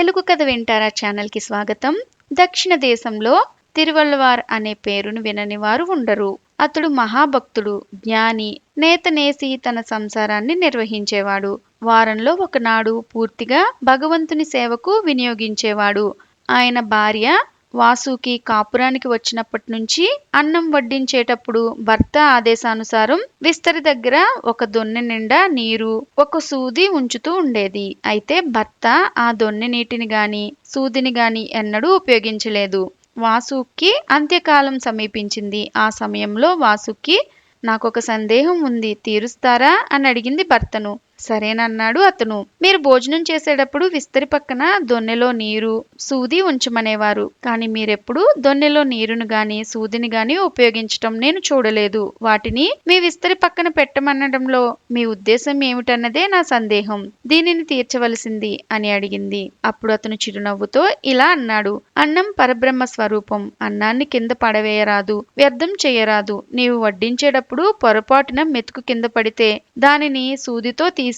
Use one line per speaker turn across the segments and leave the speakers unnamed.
తెలుగు కథ వింటారా ఛానల్కి స్వాగతం. దక్షిణ దేశంలో తిరువల్లవార్ అనే పేరును వినని వారు ఉండరు. అతడు మహాభక్తుడు జ్ఞాని నేతనేసి తన సంసారాన్ని నిర్వహించేవాడు. వారంలో ఒకనాడు పూర్తిగా భగవంతుని సేవకు వినియోగించేవాడు. ఆయన భార్య వాసుకి కాపురానికి వచ్చినప్పటి నుంచి అన్నం వడ్డించేటప్పుడు భర్త ఆదేశానుసారం విస్తరి దగ్గర ఒక దొన్నె నిండా నీరు ఒక సూది ఉంచుతూ ఉండేది. అయితే భర్త ఆ దొన్నె నీటిని గాని సూదిని గాని ఎన్నడూ ఉపయోగించలేదు. వాసుకి అంత్యకాలం సమీపించింది. ఆ సమయంలో వాసుకి నాకొక సందేహం ఉంది తీరుస్తారా? అని అడిగింది భర్తను. సరేనన్నాడు అతను. మీరు భోజనం చేసేటప్పుడు విస్తరి పక్కన దొన్నెలో నీరు సూది ఉంచమనేవారు. కానీ మీరెప్పుడు దొన్నెలో నీరును గాని సూదిని గాని ఉపయోగించటం నేను చూడలేదు. వాటిని మీ విస్తరి పక్కన పెట్టమనడంలో మీ ఉద్దేశం ఏమిటన్నదే నా సందేహం. దీనిని తీర్చవలసింది అని అడిగింది. అప్పుడు అతను చిరునవ్వుతో ఇలా అన్నాడు. అన్నం పరబ్రహ్మ స్వరూపం. అన్నాన్ని కింద పడవేయరాదు. వ్యర్థం చేయరాదు. నీవు వడ్డించేటప్పుడు పొరపాటున మెతుకు కింద పడితే దానిని సూదితో తీసి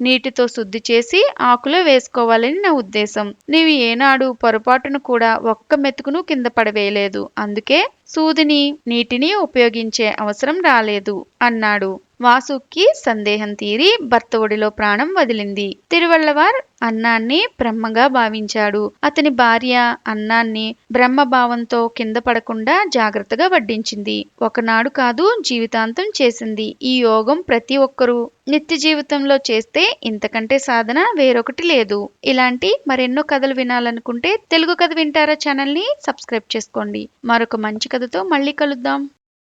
నీటితో శుద్ధి చేసి ఆకులో వేసుకోవాలని నా ఉద్దేశం. నీవు ఏనాడు పొరపాటును కూడా ఒక్క మెతుకును కింద పడవేయలేదు. అందుకే సూదిని నీటిని ఉపయోగించే అవసరం రాలేదు అన్నాడు. వాసుకి సందేహం తీరి భర్త ఒడిలో ప్రాణం వదిలింది. తిరువల్లవార్ అన్నాన్ని బ్రహ్మగా భావించాడు. అతని భార్య అన్నాన్ని బ్రహ్మభావంతో కింద పడకుండా జాగ్రత్తగా వడ్డించింది. ఒకనాడు కాదు జీవితాంతం చేసింది. ఈ యోగం ప్రతి ఒక్కరూ నిత్య జీవితంలో చేస్తే ఇంతకంటే సాధన వేరొకటి లేదు. ఇలాంటి మరెన్నో కథలు వినాలనుకుంటే తెలుగు కథ వింటారా ఛానల్ని సబ్స్క్రైబ్ చేసుకోండి. మరొక మంచి కథతో మళ్ళీ కలుద్దాం.